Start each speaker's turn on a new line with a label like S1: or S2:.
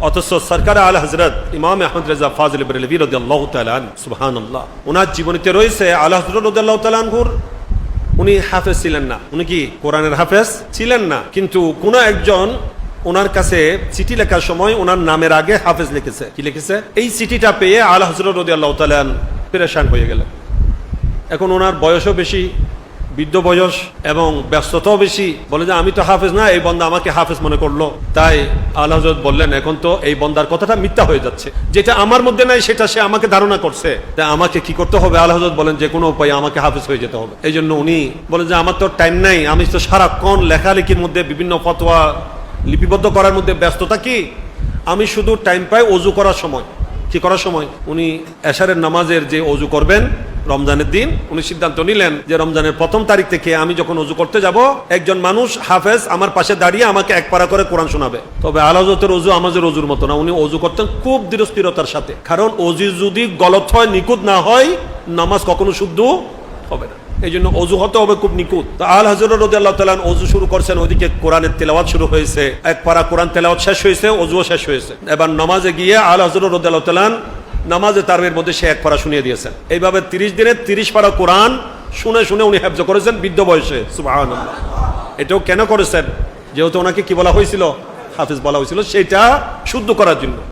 S1: অথচ সরকার আল হজরত ইমাম আহমদ রেজা ফাজল সুবহান আল্লাহ ওনার জীবনীতে রয়েছে আল্লাহ হজরত উনি হাফেজ ছিলেন না। উনি কি কোরআনের হাফেজ? ছিলেন না। কিন্তু কোন একজন ওনার কাছে চিঠি লেখার সময় ওনার নামের আগে হাফেজ লিখেছে। কি লিখেছে? এই চিঠিটা পেয়ে আল্লাহ হজরত রদিয়াল্লাহ তালান পেরেশান হয়ে গেলেন। এখন ওনার বয়সও বেশি বৃদ্ধ বয়স এবং ব্যস্ততাও বেশি, বলে যে আমি তো হাফেজ না, এই বন্দা আমাকে হাফেজ মনে করল। তাই আল্লাহ বললেন, এখন তো এই বন্দার কথাটা মিথ্যা হয়ে যাচ্ছে। যেটা আমার মধ্যে নাই, সেটা সে আমাকে ধারণা করছে। তাই আমাকে কি করতে হবে? আল্লাহ বলেন, যে কোনো উপায়ে আমাকে হাফেজ হয়ে যেতে হবে। এই জন্য উনি বলেন যে, আমার তো টাইম নাই। আমি তো সারাক্ষণ লেখালেখির মধ্যে বিভিন্ন ফতোয়া লিপিবদ্ধ করার মধ্যে ব্যস্ততা কি? আমি শুধু টাইম পাই অজু করার সময়। কি করার সময়? উনি এশারের নামাজের যে অজু করবেন রমজানের দিন, উনি সিদ্ধান্ত নিলেন যে রমজানের প্রথম তারিখ থেকে আমি যখন অজু করতে যাব, একজন মানুষ হাফেজ আমার পাশে দাঁড়িয়ে আমাকে এক পারা করে কোরআন শোনাবে। তবে আলাজতের অজু আমাদের অজুর মতো না, উনি অজু করতেন খুব দৃঢ়স্থিরতার সাথে। কারণ অজু যদি গলত হয়, নিখুঁত না হয়, নামাজ কখনো শুদ্ধ হবে না। এই জন্য অজু হতে হবে খুব নিখুঁত। তো আল হাজর তালান অজু শুরু করছেন ওদিকে কোরআনের তেলাওয়াত শুরু হয়েছে। এক পারা কোরআন তেলাওয়াত শেষ হয়েছে, অজুও শেষ হয়েছে। এবার নামাজে গিয়ে আল হাজর রদি আল্লাহ তালান নামাজে তারবের মধ্যে সে এক পারা শুনিয়ে দিয়েছেন। এইভাবে তিরিশ দিনে তিরিশ পারা কোরআন শুনে শুনে উনি হেফজ করেছেন বৃদ্ধ বয়সে। এটাও কেন করেছেন? যেহেতু ওনাকে কি বলা হয়েছিল? হাফিজ বলা হয়েছিল। সেটা শুদ্ধ করার জন্য।